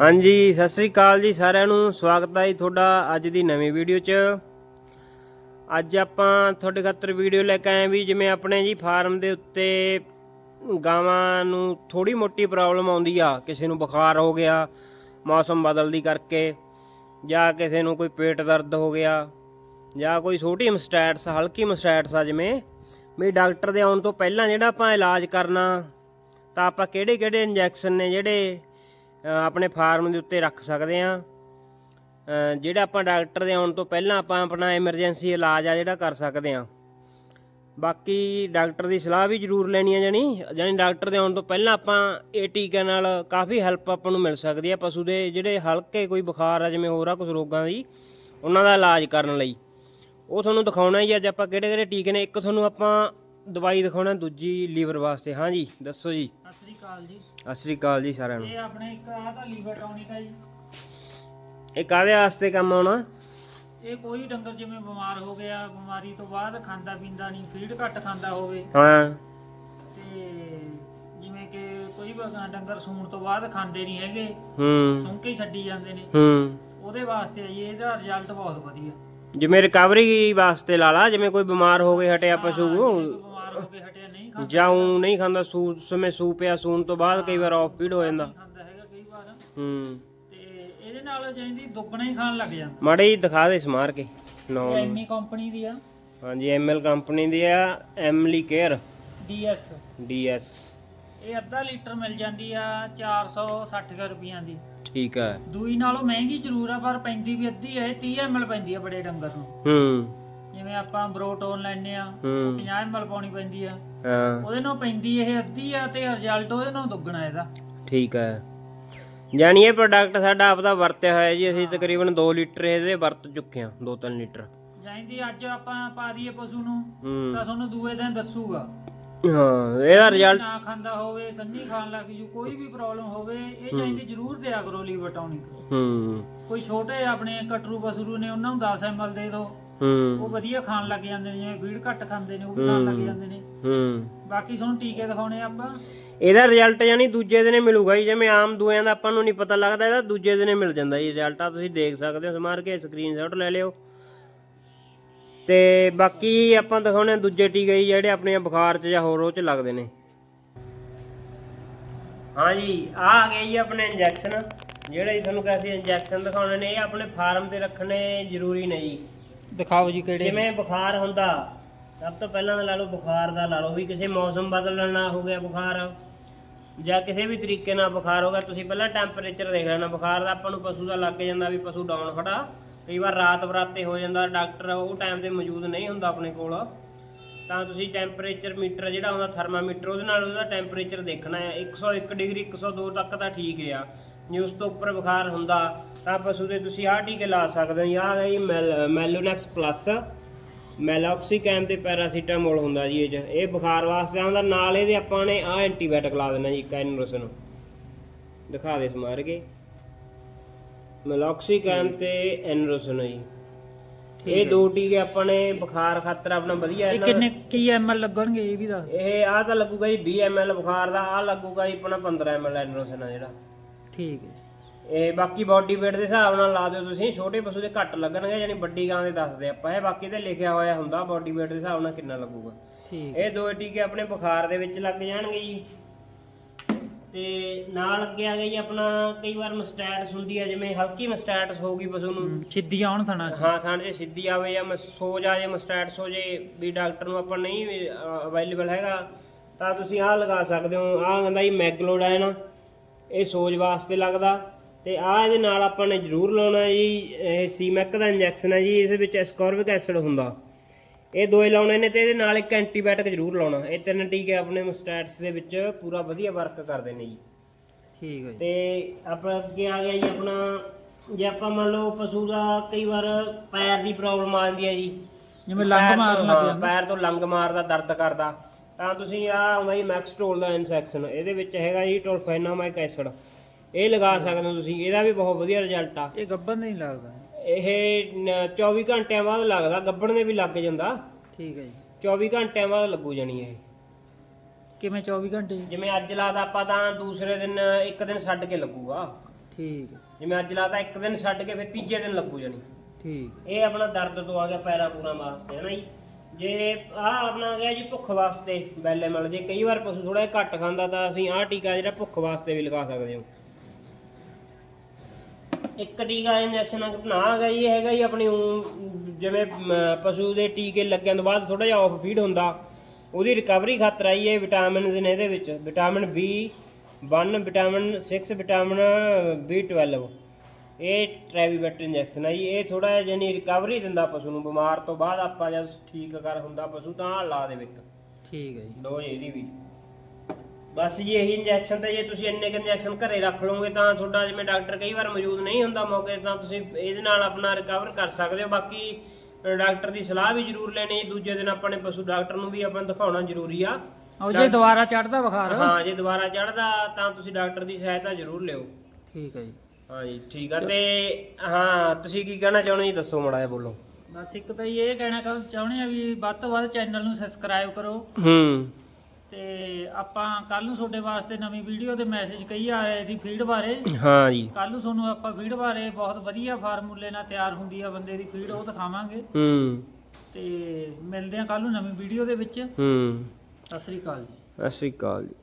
ਹਾਂਜੀ, ਸਤਿ ਸ੍ਰੀ ਅਕਾਲ ਜੀ ਸਾਰਿਆਂ ਨੂੰ। ਸਵਾਗਤ ਹੈ ਜੀ ਤੁਹਾਡਾ ਅੱਜ ਦੀ ਨਵੀਂ ਵੀਡੀਓ 'ਚ। ਅੱਜ ਆਪਾਂ ਤੁਹਾਡੇ ਖਾਤਰ ਵੀਡੀਓ ਲੈ ਕੇ ਆਏ ਵੀ ਜਿਵੇਂ ਆਪਣੇ ਜੀ ਫਾਰਮ ਦੇ ਉੱਤੇ ਗਾਵਾਂ ਨੂੰ ਥੋੜੀ ਮੋਟੀ ਪ੍ਰੋਬਲਮ ਆਉਂਦੀ ਆ, ਕਿਸੇ ਨੂੰ ਬੁਖਾਰ ਹੋ ਗਿਆ, ਮੌਸਮ ਬਦਲਦੀ ਕਰਕੇ, ਜਾਂ ਕਿਸੇ ਨੂੰ ਕੋਈ ਪੇਟ ਦਰਦ ਹੋ ਗਿਆ, ਜਾਂ ਕੋਈ ਛੋਟੀ ਮਸਟੈਟਸ, ਹਲਕੀ ਮਸਟੈਟਸ ਆ ਜਿਵੇਂ, ਵੀ ਡਾਕਟਰ ਦੇ ਆਉਣ ਤੋਂ ਪਹਿਲਾਂ ਜਿਹੜਾ ਆਪਾਂ ਇਲਾਜ ਕਰਨਾ, ਤਾਂ ਆਪਾਂ ਕਿਹੜੇ ਕਿਹੜੇ ਇੰਜੈਕਸ਼ਨ ਨੇ ਜਿਹੜੇ ਆਪਣੇ ਫਾਰਮ ਦੇ ਉੱਤੇ ਰੱਖ ਸਕਦੇ ਆ ਜਿਹੜਾ ਆਪਾਂ ਡਾਕਟਰ ਦੇ ਆਉਣ ਤੋਂ ਪਹਿਲਾਂ ਆਪਾਂ ਆਪਣਾ ਐਮਰਜੈਂਸੀ ਇਲਾਜ ਆ ਜਿਹੜਾ ਕਰ ਸਕਦੇ ਆ ਬਾਕੀ ਡਾਕਟਰ ਦੀ ਸਲਾਹ ਵੀ ਜ਼ਰੂਰ ਲੈਣੀ ਆ ਜਾਨੀ ਜਾਨੀ ਡਾਕਟਰ ਦੇ ਆਉਣ ਤੋਂ ਪਹਿਲਾਂ ਆਪਾਂ ਇਹ ਟੀਕੇ ਨਾਲ ਕਾਫੀ ਹੈਲਪ ਆਪਾਂ ਨੂੰ ਮਿਲ ਸਕਦੀ ਆ ਪਸ਼ੂ ਦੇ, ਜਿਹੜੇ ਹਲਕੇ ਕੋਈ ਬੁਖਾਰ ਆ, ਜਿਵੇਂ ਹੋਰ ਆ ਕੁਝ ਰੋਗਾਂ ਦੀ, ਉਹਨਾਂ ਦਾ ਇਲਾਜ ਕਰਨ ਲਈ। ਉਹ ਤੁਹਾਨੂੰ ਦਿਖਾਉਣਾ ਹੀ ਅੱਜ ਆਪਾਂ ਕਿਹੜੇ ਕਿਹੜੇ ਟੀਕੇ ਨੇ। ਇੱਕ ਤੁਹਾਨੂੰ ਆਪਾਂ ਦਵਾਈ ਦਿਖਾਉਣਾ ਦੂਜੀ ਲੀਵਰ ਵਾਸਤੇ। ਹਾਂਜੀ ਦੱਸੋ ਜੀ। ਸਤਿ ਸ੍ਰੀ ਅਕਾਲ ਜੀ। ਸਤਿ ਸ੍ਰੀ ਅਕਾਲ ਜੀ ਸਾਰਿਆਂ ਨੂੰ। ਇਹ ਆਪਣੇ ਇੱਕ ਆਹ ਤਾਂ ਲੀਵਰ ਟੌਨਿਕ ਹੈ ਜੀ। ਇਹ ਕਾਹਦੇ ਵਾਸਤੇ ਕੰਮ ਆਉਣਾ? ਇਹ ਕੋਈ ਡੰਗਰ ਜਿਵੇਂ ਬਿਮਾਰ ਹੋ ਗਿਆ ਬਿਮਾਰੀ ਤੋਂ ਬਾਅਦ ਖਾਂਦਾ ਪੀਂਦਾ ਨਹੀਂ ਫੀਡ ਘੱਟ ਖਾਂਦਾ ਹੋਵੇ। ਹਾਂ। ਤੇ ਜਿਵੇਂ ਕਿ ਕੋਈ ਬ- ਡੰਗਰ ਸੂਣ ਤੋਂ ਬਾਅਦ ਖਾਂਦੇ ਨਹੀਂ ਹੈਗੇ ਹੂੰ। ਸੁੰਘ ਕੇ ਹੀ ਛੱਡੀ ਜਾਂਦੇ ਨੇ। ਹੂੰ। ਉਹਦੇ ਵਾਸਤੇ ਹੈ ਜੀ ਇਹਦਾ ਰਿਜ਼ਲਟ ਬਹੁਤ ਵਧੀਆ। ਜਿਵੇਂ ਰਿਕਵਰੀ ਵਾਸਤੇ ਲਾ ਲਾ ਜਿਵੇਂ ਕੋਈ ਬਿਮਾਰ ਹੋ ਗਿਆ ਹਟਿਆ ਪਸ਼ੂ ਕੋਈ ਹੋ ਕੇ ਹਟਿਆ ਨਹੀਂ ਖਾਂਦਾ ਨਹੀਂ ਸੂ ਸਮੇਂ ਸੂ ਪਿਆ ਸੂਣ ਤੋਂ ਬਾਅਦ ਕਈ ਵਾਰ ਆਫ ਫੀਡ ਹੋ ਜਾਂਦਾ। ਖਾਂਦਾ ਹੈਗਾ ਕਈ ਵਾਰ। ਹੂੰ। ਤੇ ਇਹਦੇ ਨਾਲ ਜਾਂਦੀ ਦੁੱਗਣਾ ਹੀ ਖਾਣ ਲੱਗ ਜਾਂਦਾ। ਮਾੜੇ ਜੀ ਦਿਖਾ ਦੇ ਸਮਾਰ ਕੇ ਨੋ ਇਹ ਐਮੀ ਕੰਪਨੀ ਦੀ ਆ। ਹਾਂਜੀ ਐਮਐਲ ਕੰਪਨੀ ਦੀ ਆ ਐਮਲੀ ਕੇਅਰ। ਡੀਐਸ ਡੀਐਸ ਇਹ ਅੱਧਾ ਲੀਟਰ ਮਿਲ ਜਾਂਦੀ ਆ 460 ਰੁਪਈਆਂ ਦੀ। ਠੀਕ ਹੈ ਦੂਈ ਨਾਲੋਂ ਮਹਿੰਗੀ ਜ਼ਰੂਰ ਆ ਪਰ ਪੈਂਦੀ ਵੀ ਅੱਧੀ ਹੈ 30 ml ਪੈਂਦੀ ਆ ਬੜੇ ਡੰਗਰ ਨੂੰ। ਹੂੰ। ਜਿਵੇਂ ਆਪਾਂ ਬਰੋਟੋਨ ਲੈਨੇ ਆ ਹੂੰ 50 ml ਪਾਉਣੀ ਪੈਂਦੀ ਆ। ਹਾਂ। ਉਹਦੇ ਨਾਲ ਪੈਂਦੀ ਇਹ ਅੱਧੀ ਆ ਤੇ ਰਿਜ਼ਲਟ ਉਹਦੇ ਨਾਲ ਦੁੱਗਣਾ ਇਹਦਾ। ਠੀਕ ਹੈ ਜਾਣੀ ਇਹ ਪ੍ਰੋਡਕਟ ਸਾਡਾ ਆਪਦਾ ਵਰਤਿਆ ਹੋਇਆ ਜੀ ਅਸੀਂ ਤਕਰੀਬਨ 2 ਲੀਟਰ ਇਹਦੇ ਵਰਤ ਚੁੱਕੇ ਹਾਂ 2-3 ਲੀਟਰ। ਜਾਂਦੀ ਅੱਜ ਆਪਾਂ ਪਾ ਦਈਏ ਪਸ਼ੂ ਨੂੰ ਹੂੰ। ਤਾਂ ਤੁਹਾਨੂੰ ਦੂਏ ਦਿਨ ਦੱਸੂਗਾ। ਹਾਂ ਇਹਦਾ ਰਿਜ਼ਲਟ ਨਾ ਖਾਂਦਾ ਹੋਵੇ ਸੰਨੀ ਖਾਣ ਲੱਗ ਜੂ ਕੋਈ ਵੀ ਪ੍ਰੋਬਲਮ ਹੋਵੇ ਇਹ ਚਾਹੀਦੀ ਜ਼ਰੂਰ ਦਿਆ ਕਰੋ ਲੀਵਰ ਟੌਨਿਕ। ਹੂੰ। ਕੋਈ ਛੋਟੇ ਆਪਣੇ ਕਟਰੂ ਬਸਰੂ ਨੇ ਉਹਨਾਂ ਨੂੰ 10 ml ਦੇ ਦਿਓ। ਹੂੰ। ਉਹ ਵਧੀਆ ਖਾਣ ਲੱਗ ਜਾਂਦੇ ਨੇ ਜਿਵੇਂ ਫੀਡ ਘੱਟ ਖਾਂਦੇ ਨੇ ਉਹ ਵੀ ਖਾਣ ਲੱਗ ਜਾਂਦੇ ਨੇ। ਹੂੰ। ਬਾਕੀ ਤੁਹਾਨੂੰ ਟੀਕੇ ਦਿਖਾਉਣੇ ਆ ਆਪਾਂ। ਇਹਦਾ ਰਿਜ਼ਲਟ ਯਾਨੀ ਦੂਜੇ ਦਿਨੇ ਮਿਲੂਗਾ ਜੀ ਜਿਵੇਂ ਆਮ ਦੂਆਂ ਦਾ ਆਪਾਂ ਨੂੰ ਨਹੀਂ ਪਤਾ ਲੱਗਦਾ ਇਹਦਾ ਦੂਜੇ ਦਿਨੇ ਮਿਲ ਜਾਂਦਾ ਜੀ ਰਿਜ਼ਲਟ ਆ ਤੁਸੀਂ ਦੇਖ ਸਕਦੇ ਹੋ ਸਮਾਰ ਕੇ ਸਕਰੀਨਸ਼ਾਟ ਲੈ ਲਿਓ। ਤੇ ਬਾਕੀ ਆਪਾਂ ਦਿਖਾਉਣੇ ਆ ਦੂਜੇ ਟੀਕੇ ਜੀ ਜਿਹੜੇ ਆਪਣੇ ਬੁਖਾਰ 'ਚ ਜਾਂ ਹੋਰ ਉਹ 'ਚ ਲੱਗਦੇ ਨੇ। ਹਾਂਜੀ ਆ ਆ ਗਏ ਜੀ ਆਪਣੇ ਇੰਜੈਕਸ਼ਨ ਜਿਹੜੇ ਜੀ ਤੁਹਾਨੂੰ ਕਹਿੰਦੇ ਇੰਜੈਕਸ਼ਨ ਦਿਖਾਉਣੇ ਨੇ ਇਹ ਆਪਣੇ ਫਾਰਮ ਤੇ ਰੱਖਣੇ ਜ਼ਰੂਰੀ ਨੇ ਜੀ। ਦਿਖਾਓ ਜੀ ਕਿਹੜੇ ਜਿਵੇਂ ਬੁਖਾਰ ਹੁੰਦਾ, ਸਭ ਤੋਂ ਪਹਿਲਾਂ ਤਾਂ ਲਾ ਲਓ ਬੁਖਾਰ ਦਾ ਲਾ ਲਓ ਵੀ ਕਿਸੇ ਮੌਸਮ ਬਦਲਣ ਨਾਲ ਹੋ ਗਿਆ ਬੁਖਾਰ। ਜਾਂ ਕਿਸੇ ਵੀ ਤਰੀਕੇ ਨਾਲ ਬੁਖਾਰ ਹੋ ਗਿਆ, ਤੁਸੀਂ ਪਹਿਲਾਂ ਟੈਂਪਰੇਚਰ ਦੇਖ ਲੈਣਾ, ਬੁਖਾਰ ਦਾ ਆਪਾਂ ਨੂੰ ਪਸ਼ੂ ਦਾ ਲੱਗ ਜਾਂਦਾ ਵੀ ਪਸ਼ੂ ਡਾਊਨ ਖੜਾ। ਕਈ ਵਾਰ ਰਾਤ ਬਰਾਤੇ ਹੋ ਜਾਂਦਾ ਡਾਕਟਰ ਉਹ ਟਾਈਮ ਤੇ ਮੌਜੂਦ ਨਹੀਂ ਹੁੰਦਾ ਆਪਣੇ ਕੋਲ। ਤਾਂ ਤੁਸੀਂ ਟੈਂਪਰੇਚਰ ਮੀਟਰ ਜਿਹੜਾ ਹੁੰਦਾ ਥਰਮਾਮੀਟਰ ਉਹਦੇ ਨਾਲ ਉਹਦਾ ਟੈਂਪਰੇਚਰ ਦੇਖਣਾ ਹੈ। 101 ਡਿਗਰੀ 102 ਤੱਕ ਤਾਂ ਠੀਕ ਆ। ਜੇ ਉਸ ਤੋਂ ਉੱਪਰ ਬੁਖਾਰ ਹੁੰਦਾ ਤਾਂ ਪਸ਼ੂ ਦੇ ਤੁਸੀਂ ਆਹ ਟੀਕੇ ਲਾ ਸਕਦੇ ਹੋ। ਆਹ ਹੈ ਜੀ ਮੈਲੋਨੈਕਸ ਪਲੱਸ। ਮੈਲੋਕਸੀਕੈਮ ਤੇ ਪੈਰਾਸੀਟਾਮੋਲ ਹੁੰਦਾ ਜੀ ਇਹ 'ਚ। ਇਹ ਬੁਖਾਰ ਵਾਸਤੇ ਆਉਂਦਾ ਨਾਲ ਇਹਦੇ ਆਪਾਂ ਨੇ ਆਹ ਐਂਟੀਬਾਇਓਟਿਕ ਲਾ ਦੇਣਾ ਜੀ ਕੈਨਰੋਸਨ ਦਿਖਾ ਦੇ ਸਮਾਰ ਕੇ। ਮੈਲੋਕਸੀਕੈਮ ਤੇ ਐਨਰੋਸਨ ਜੀ। ਇਹ ਦੋ ਟੀਕੇ ਆਪਾਂ ਨੇ ਬੁਖਾਰ ਖਾਤਰ ਆਪਣਾ ਵਧੀਆ ਇਹ ਕਿੰਨੇ ਕੀ ਐਮਐਲ ਲੱਗਣਗੇ ਇਹ ਵੀ ਦੱਸ। ਇਹ ਆਹ ਤਾਂ ਲੱਗੂਗਾ ਜੀ 20 ml ਬੁਖਾਰ ਦਾ ਆਹ ਲੱਗੂਗਾ ਜੀ ਆਪਣਾ 15 ml ਐਨਰੋਸਨ ਆ ਜਿਹੜਾ। ਠੀਕ ਹੈ। ਇਹ ਬਾਕੀ ਬਾਡੀ weight ਦੇ ਹਿਸਾਬ ਨਾਲ ਲਾ ਦਿਓ ਤੁਸੀਂ ਛੋਟੇ ਪਸ਼ੂ ਦੇ ਘੱਟ ਲੱਗਣਗੇ ਯਾਨੀ ਵੱਡੀ ਗਾਂ ਦੇ ਦੱਸਦੇ ਆਪਾਂ। ਇਹ ਬਾਕੀ ਤੇ ਲਿਖਿਆ ਹੋਇਆ ਹੁੰਦਾ ਬਾਡੀ weight ਦੇ ਹਿਸਾਬ ਨਾਲ ਕਿੰਨਾ ਲੱਗੂਗਾ। ਠੀਕ ਇਹ ਦੋ ਟੀਕੇ ਆਪਣੇ ਬੁਖਾਰ ਦੇ ਵਿੱਚ ਲੱਗ ਜਾਣਗੇ ਜੀ। ਤੇ ਨਾਲ ਅੱਗੇ ਆ ਗਿਆ ਜੀ ਆਪਣਾ ਕਈ ਵਾਰ ਮਸਟੈਟਸ ਹੁੰਦੀ ਹੈ ਜਿਵੇਂ ਹਲਕੀ ਮਸਟੈਟਸ ਹੋਊਗੀ ਪਸ਼ੂ ਨੂੰ। ਸਿੱਧੀ ਆਉਣ ਥਣਾ ਹਾਂ ਥਾਣ 'ਚ ਸਿੱਧੀ ਆਵੇ ਜਾਂ ਸੋਜ ਆ ਜੇ ਮਸਟੈਟਸ ਹੋ ਜੇ ਵੀ ਡਾਕਟਰ ਨੂੰ ਆਪਾਂ ਨਹੀਂ ਅਵੇਲੇਬਲ ਹੈਗਾ ਤਾਂ ਤੁਸੀਂ ਆਹ ਲਗਾ ਸਕਦੇ ਹੋ। ਆਹ ਕਹਿੰਦਾ ਜੀ ਮੈਗਲੋਡਾਇਨ। ਇਹ ਸੋਜ ਵਾਸਤੇ ਲੱਗਦਾ। ਤੇ ਆਹ ਇਹਦੇ ਨਾਲ ਆਪਾਂ ਨੇ ਜ਼ਰੂਰ ਲਾਉਣਾ ਜੀ ਇਹ ਸੀਮੈਕ ਦਾ ਇੰਜੈਕਸ਼ਨ ਹੈ ਜੀ ਇਸ ਵਿੱਚ ਐਸਕੋਰਬਿਕ ਐਸਿਡ ਹੁੰਦਾ। ਇਹ ਦੋਏ ਲਾਉਣੇ ਨੇ ਤੇ ਇਹਦੇ ਨਾਲ ਇੱਕ ਐਂਟੀਬਾਇਓਟਿਕ ਜ਼ਰੂਰ ਲਾਉਣਾ। ਇਹ ਤਿੰਨ ਟੀਕੇ ਆਪਣੇ ਮਸਟੈਟਸ ਦੇ ਵਿੱਚ ਪੂਰਾ ਵਧੀਆ ਵਰਕ ਕਰਦੇ ਨੇ ਜੀ। ਠੀਕ ਹੈ ਜੀ। ਤੇ ਆਪਣਾ ਅੱਗੇ ਆ ਗਿਆ ਜੀ ਆਪਣਾ ਜੇ ਆਪਾਂ ਮੰਨ ਲਓ ਪਸ਼ੂ ਦਾ ਕਈ ਵਾਰ ਪੈਰ ਦੀ ਪ੍ਰੋਬਲਮ ਆ ਜਾਂਦੀ ਹੈ ਜੀ। ਜਿਵੇਂ ਲੰਗ ਮਾਰਨ ਲੱਗ ਜਾਂਦਾ। ਪੈਰ ਤੋਂ ਲੰਗ ਮਾਰਦਾ ਦਰਦ ਕਰਦਾ। ਤਾਂ ਤੁਸੀਂ ਆ ਆਉਂਦਾ ਜੀ ਮੈਕਸਟੋਲ ਦਾ ਇਨਸੈਕਸ਼ਨ ਇਹਦੇ ਵਿੱਚ ਹੈਗਾ ਜੀ ਟੋਲਫੈਨਾਮਾਈਕ ਐਸਿਡ ਇਹ ਲਗਾ ਸਕਦੇ ਹੋ ਤੁਸੀਂ ਇਹਦਾ ਵੀ ਬਹੁਤ ਵਧੀਆ ਰਿਜ਼ਲਟ ਆ। ਇਹ ਗੱਬਨ ਨਹੀਂ ਲੱਗਦਾ। ਇਹ ਨ- 24 ਘੰਟਿਆਂ ਬਾਅਦ ਲੱਗਦਾ ਗੱਬੜ ਨੇ ਵੀ ਲੱਗ ਜਾਂਦਾ। ਠੀਕ ਹੈ ਜੀ। 24 ਘੰਟਿਆਂ ਬਾਅਦ ਲੱਗੂ ਜਾਣੀ ਇਹ। ਕਿਵੇਂ 24 ਘੰਟੇ? ਜਿਵੇਂ ਅੱਜ ਲਾਦਾ ਆਪਾਂ ਤਾਂ ਦੂਸਰੇ ਦਿਨ ਇੱਕ ਦਿਨ ਛੱਡ ਕੇ ਲੱਗੂਗਾ। ਠੀਕ। ਹੈ, ਜਿਵੇਂ ਅੱਜ ਲਾਤਾ ਇੱਕ ਦਿਨ ਛੱਡ ਕੇ ਫਿਰ ਤੀਜੇ ਦਿਨ ਲੱਗੂ ਜਾਣੀ। ਠੀਕ। ਇਹ ਆਪਣਾ ਦਰਦ ਤੋਂ ਆ ਗਿਆ ਪੈਰਾਂ ਪੂਰਾਂ ਵਾਸਤੇ ਹੈ ਨਾ ਜੀ? ਜੇ ਆਹ ਆਪਣਾ ਆ ਗਿਆ ਜੀ ਭੁੱਖ ਵਾਸਤੇ, ਬੈਲੇ ਬੈਲੇਮਲ ਜੇ। ਕਈ ਵਾਰ ਪਸ਼ੂ ਥੋੜਾ ਜਿਹਾ ਘੱਟ ਖਾਂਦਾ ਤਾਂ ਅਸੀਂ ਆਹ ਟੀਕਾ ਜਿਹੜਾ ਭੁੱਖ ਵਾਸਤੇ ਵੀ ਲਗਾ ਸਕਦੇ ਹਾਂ। ਇੱਕ ਟੀਕਾ ਇੰਜੈਕਸ਼ਨ ਨਾ ਆ ਗਿਆ ਜੀ ਇਹ ਹੈਗਾ ਜੀ ਆਪਣੀ ਜਿਵੇਂ ਪਸ਼ੂ ਦੇ ਟੀਕੇ ਲੱਗਣ ਤੋਂ ਬਾਅਦ ਥੋੜਾ ਜਿਹਾ ਆਫ ਫੀਡ ਹੁੰਦਾ। ਉਹਦੀ ਰਿਕਵਰੀ ਖਾਤਰ ਆਈ ਇਹ ਵਿਟਾਮਿਨਸ ਨੇ ਇਹਦੇ ਵਿੱਚ। Vitamin B 1 vitamin 6 vitamin B12 ਇਹ ਟ੍ਰੈਵੀਵੈਟ ਇੰਜੈਕਸ਼ਨ ਹੈ ਜੀ ਇਹ ਥੋੜਾ ਜਿਹਾ ਜਾਨੀ ਰਿਕਵਰੀ ਦਿੰਦਾ ਪਸ਼ੂ ਨੂੰ ਬਿਮਾਰ ਤੋਂ ਬਾਅਦ ਆਪਾਂ ਜਦ ਠੀਕ ਕਰ ਹੁੰਦਾ ਪਸ਼ੂ ਤਾਂ ਲਾ ਦੇ ਵਿੱਚ ਠੀਕ ਹੈ ਜੀ। ਡੋਜ਼ ਇਹਦੀ ਵੀ। ਬਸ ਜੀ ਇਹੀ ਇੰਜੈਕਸ਼ਨ ਤੇ ਜੇ ਤੁਸੀਂ ਇੰਨੇ ਕੁ ਇੰਜੈਕਸ਼ਨ ਘਰੇ ਰੱਖ ਲਓਗੇ ਤਾਂ ਤੁਹਾਡਾ ਜਿਵੇਂ ਡਾਕਟਰ ਕਈ ਵਾਰ ਮੌਜੂਦ ਨਹੀਂ ਹੁੰਦਾ ਮੌਕੇ ਤੇ ਤੁਸੀਂ ਇਹਦੇ ਨਾਲ ਆਪਣਾ ਰਿਕਵਰ ਕਰ ਸਕਦੇ ਹੋ। ਬਾਕੀ ਡਾਕਟਰ ਦੀ ਸਲਾਹ ਵੀ ਜ਼ਰੂਰ ਲੈਣੀ ਦੂਜੇ ਦਿਨ ਆਪਣੇ ਪਸ਼ੂ ਡਾਕਟਰ ਨੂੰ ਵੀ ਆਪਾਂ ਦਿਖਾਉਣਾ ਜ਼ਰੂਰੀ ਆ। ਉਹ ਜੇ ਦੁਬਾਰਾ ਚੜਦਾ ਬੁਖਾਰ ਹਾਂ ਜੇ ਦੁਬਾਰਾ ਚੜਦਾ ਤਾਂ ਤੁਸੀਂ ਡਾਕਟਰ ਦੀ ਸਹਾਇਤਾ ਜ਼ਰੂਰ ਲਿਓ। ਠੀਕ ਹੈ ਜੀ। ਹਾਂ ਜੀ ਠੀਕ ਆ। ਤੇ ਹਾਂ ਤੁਸੀਂ ਕੀ ਕਹਿਣਾ ਚਾਹੁੰਦੇ ਜੀ? ਦੱਸੋ ਮੜਾ ਜਿਹਾ ਬੋਲੋ। ਬਸ ਇੱਕ ਤਾਂ ਇਹ ਕਹਿਣਾ ਕਰ ਚਾਹੁੰਦੇ ਆ ਵੀ ਵੱਧ ਤੋਂ ਵੱਧ ਚੈਨਲ ਨੂੰ ਸਬਸਕ੍ਰਾਈਬ ਕਰੋ। ਹੂੰ। ਤੇ ਆਪਾਂ ਕੱਲ ਨੂੰ ਤੁਹਾਡੇ ਵਾਸਤੇ ਨਵੀਂ ਵੀਡੀਓ ਦੇ ਮੈਸੇਜ ਕਈ ਆ ਰਹੇ ਦੀ ਫੀਡ ਬਾਰੇ। ਹਾਂ ਜੀ। ਕੱਲ ਨੂੰ ਤੁਹਾਨੂੰ ਆਪਾਂ ਫੀਡ ਬਾਰੇ ਬਹੁਤ ਵਧੀਆ ਫਾਰਮੂਲੇ ਨਾਲ ਤਿਆਰ ਹੁੰਦੀ ਆ ਬੰਦੇ ਦੀ ਫੀਡ ਉਹ ਦਿਖਾਵਾਂਗੇ। ਹੂੰ। ਤੇ ਮਿਲਦੇ ਆ ਕੱਲ ਨੂੰ ਨਵੀਂ ਵੀਡੀਓ ਦੇ ਵਿੱਚ। ਹੂੰ। ਸਤਿ ਸ੍ਰੀ ਅਕਾਲ ਜੀ। ਸਤਿ ਸ਼੍ਰੀ ਅਕਾਲ ਜੀ।